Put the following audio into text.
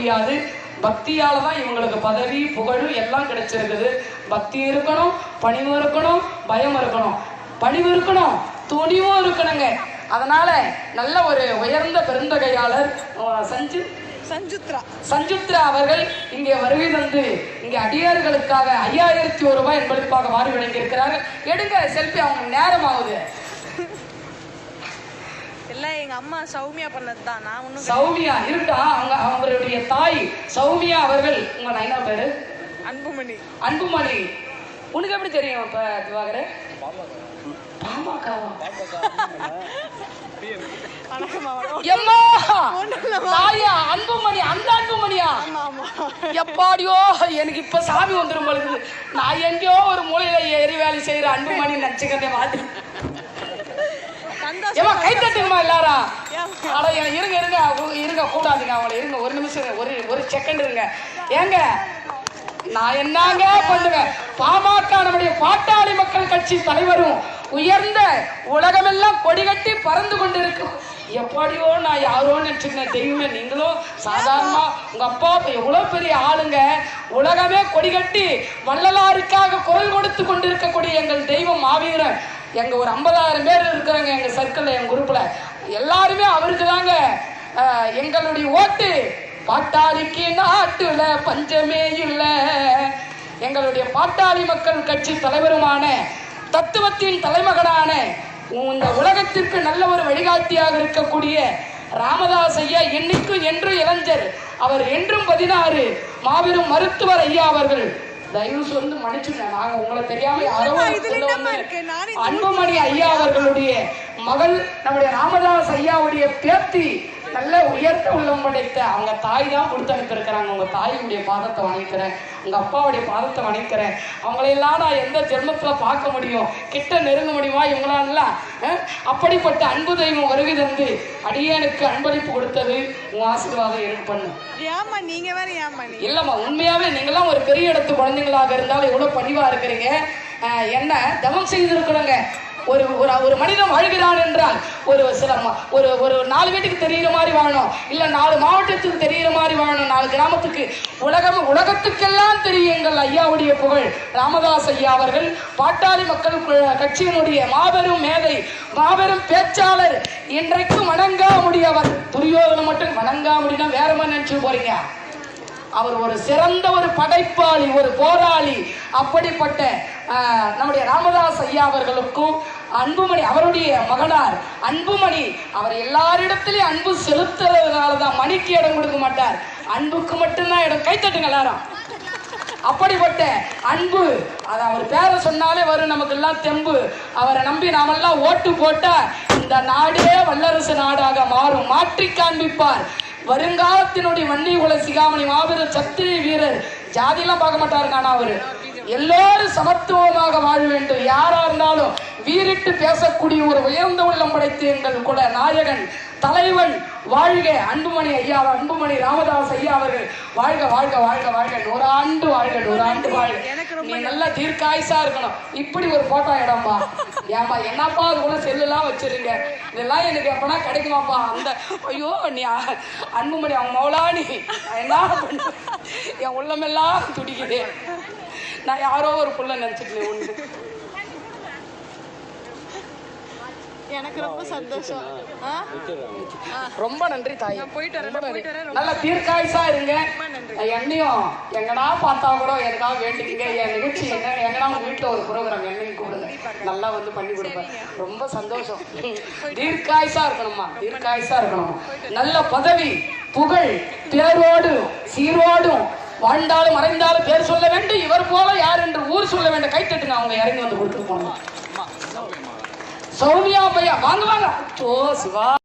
முடியாது. பக்தியால தான் இவங்களுக்கு பதவி புகழ் எல்லாம் கிடைச்சிருக்குது. பக்தி இருக்கணும் பணிவு இருக்கணும் பயம் இருக்கணும். பணிவு இருக்கணும் துணிவும் இருக்கணுங்க. அதனால நல்ல ஒரு உயர்ந்த பெருந்தகையாளர் சஞ்சு சஞ்சுத்ரா. சஞ்சுத்ரா அவர்கள் இங்கே வருகை தந்து இங்கே அடியார்களுக்காக ஐயாயிரத்தி ஒரு ரூபாய் என்பதற்காக வாரி வழங்கியிருக்கிறார்கள் எடுங்க செல்ஃபி அவங்க நேரம் ஆகுது எல்லாம் எங்க அம்மா சௌமியா பண்ணது தான். நான் ஒன்றும் சௌமியா இருக்கா அவங்க அவங்களுடைய தாய். சௌமியா அவர்கள் உங்க நைனா பேரு? அன்புமணி. அன்புமணி. உனக்கு எப்படி தெரியும் இப்ப திவாகரே? அன்புமணி அந்த அன்புமணியா? எப்பாடியோ எனக்கு இப்ப சாமி வந்துரும் பொழுது நான் எங்கேயோ ஒரு மூலையில ஏறி வேலை செய்யற அன்புமணி நச்சுக்கதே சந்தோஷம் ஏமா கை தட்டுங்கம்மா எல்லாரும். ஏன்? அட இருங்க இருங்க. இருங்க கூடாதுங்க. அவங்கள இருங்க. ஒரு நிமிஷம். ஒரு ஒரு செகண்ட் இருங்க. ஏங்க? நான் என்னங்க பண்ணுவேன்? பாமக நம்முடைய பாட்டாளி மக்கள் கட்சி தலைவரும் உயர்ந்த உலகமெல்லாம் கொடிகட்டி பறந்து கொண்டிருக்கும். எப்படியோ நான் யாரோ நினைச்சுக்கிறேன் தெய்வமே நீங்களும் சாதாரணமா உங்க அப்பா இப்ப எவ்வளவு பெரிய ஆளுங்க. உலகமே கொடிகட்டி வள்ளலாருக்காக குரல் கொடுத்து கொண்டிருக்கக்கூடிய எங்கள் தெய்வம் மாவீரன். எங்க ஒரு ஐம்பதாயிரம் பேர் இருக்கிறாங்க எங்க சர்க்கிளில் எங்கள் குரூப்ல எல்லாருமே அவருக்கு தாங்க. எங்களுடைய ஓட்டு. பாட்டாளிக்கு நாட்டுல பஞ்சமே இல்லை. எங்களுடைய பாட்டாளி மக்கள் கட்சி தலைவருமான தத்துவத்தின் தலைமகனான இந்த உலகத்திற்கு நல்ல ஒரு வழிகாட்டியாக இருக்கக்கூடிய ராமதாஸ் ஐயா என்னைக்கும் என்று இளைஞர். அவர் என்றும் பதினாறு மாபெரும் மருத்துவர் ஐயா அவர்கள். தயவு சொல்லி மன்னிச்சுங்க நாங்க உங்களை தெரியாம யாரோ அன்புமணி ஐயா அவர்களுடைய மகள் நம்முடைய ராமதாஸ் ஐயாவுடைய பேத்தி நல்ல உயர்ந்த உள்ளம் படைத்த அவங்க தாய் தான் கொடுத்து அனுப்பியிருக்கிறாங்க. உங்க தாயுடைய பாதத்தை வணங்கிக்கிறேன் உங்க அப்பாவுடைய பாதத்தை வணங்கிக்கிறேன் அவங்களையெல்லாம் நான் எந்த ஜென்மத்துல பார்க்க முடியும்? கிட்ட நெருங்க முடியுமா? இவங்களாலாம் அஹ்? அப்படிப்பட்ட அன்பு தெய்வம் வருகை தந்து அடியேனுக்கு அன்பளிப்பு கொடுத்தது உன் ஆசீர்வாதம் எனக்கு பண்ணு ஏம்மா நீங்க வேற ஏம்மா நீ இல்லம்மா உண்மையாவே நீங்களாம் ஒரு பெரிய இடத்து குழந்தைங்களாக இருந்தாலும் எவ்வளவு பணிவா இருக்கிறீங்க? என்ன தவம் செய்திருக்கிறோங்க. ஒரு ஒரு ஒரு மனிதன் வாழ்கிறான் என்றால் ஒரு சில ஒரு ஒரு நாலு வீட்டுக்கு தெரிகிற மாதிரி வாழணும். இல்லை நாலு மாவட்டத்துக்கு தெரிகிற மாதிரி வாழணும். நாலு கிராமத்துக்கு உலகம் உலகத்துக்கெல்லாம் தெரியுங்கள் ஐயாவுடைய புகழ். ராமதாஸ் ஐயா அவர்கள் பாட்டாளி மக்கள் கட்சியினுடைய மாபெரும் மேதை மாபெரும் பேச்சாளர். இன்றைக்கும் வணங்கா முடியவர் துரியோதனை மட்டும் வணங்கா முடியும் வேற மாதிரி நினைச்சு போறீங்க. அவர் ஒரு சிறந்த ஒரு படைப்பாளி ஒரு போராளி. அப்படிப்பட்ட ஆஹ், நம்முடைய ராமதாஸ் ஐயா அவர்களுக்கும் அன்புமணி அவருடைய மகனார் அன்புமணி அவர் எல்லாரிடத்திலையும் அன்பு செலுத்துறதுனால தான் மணிக்கு இடம் கொடுக்க மாட்டார். அன்புக்கு மட்டும்தான் இடம். கைத்தட்டுங்க எல்லாரும். அப்படிப்பட்ட அன்பு அது அவர் பேரை சொன்னாலே வரும் நமக்கு எல்லாம் தெம்பு. அவரை நம்பி நாமெல்லாம் ஓட்டு போட்ட இந்த நாடே வல்லரசு நாடாக மாறும். மாற்றி காண்பிப்பார். வருங்காலத்தினுடைய வன்னி குல சிகாமணி மாபெரும் சத்திரிய வீரர். ஜாதியெல்லாம் பார்க்க மாட்டாருங்க ஆனா அவரு. எல்லோரும் சமத்துவமாக வாழ வேண்டும். யாரா இருந்தாலும் வீரிட்டு பேசக்கூடிய ஒரு உயர்ந்த உள்ளம் படைத்து எங்கள் குல நாயகன் தலைவன் வாழ்க அன்புமணி ஐயா அன்புமணி ராமதாஸ் ஐயா அவர்கள். வாழ்க வாழ்க வாழ்க வாழ்க. நூறாண்டு வாழ்க நூறாண்டு வாழ்க. நீ நல்லா தீர்க்காயுசா இருக்கணும். இப்படி ஒரு போட்டோ இடம்பா. ஏன்பா என்னப்பா அது கூட செல்லுலாம் வச்சிருங்க? இதெல்லாம் எனக்கு எப்பனா கிடைக்குமாப்பா? அந்த ஐயோ நீ அன்புமணி அவங்க மௌலா நீ. என்ன பண்ண? என் உள்ளமெல்லாம் துடிக்குது. நான் யாரோ ஒரு புள்ள நினச்சிட்டு உண்டு. எனக்கு ரொம்ப சந்தோஷம்? ரொம்ப நன்றி தாய். போயிட்டு வரேன், நல்ல தீர்க்காயுசா இருங்க. என்னையும் எங்கடா பார்த்தா கூட எனக்காக வேண்டிக்கங்க. என் நிகழ்ச்சி என்ன எங்கடா உங்க வீட்டுல ஒரு ப்ரோக்ராம் என்னையும் கூப்பிடுங்க. நல்லா வந்து பண்ணி கொடுப்பேன். ரொம்ப சந்தோஷம். தீர்க்காயுசா இருக்கணுமா தீர்க்காயுசா இருக்கணும். நல்ல பதவி புகழ் பேரோடு சீரோடும் வாழ்ந்தாலும் மறைந்தாலும் பேர் சொல்ல வேண்டும். இவர் போல யார் என்று ஊர் சொல்ல வேண்டும். கைத்தட்டுங்க. அவங்க இறங்கி வந்து கொடுத்துட்டு போனோம் 走，不要不要，玩多了，多什么？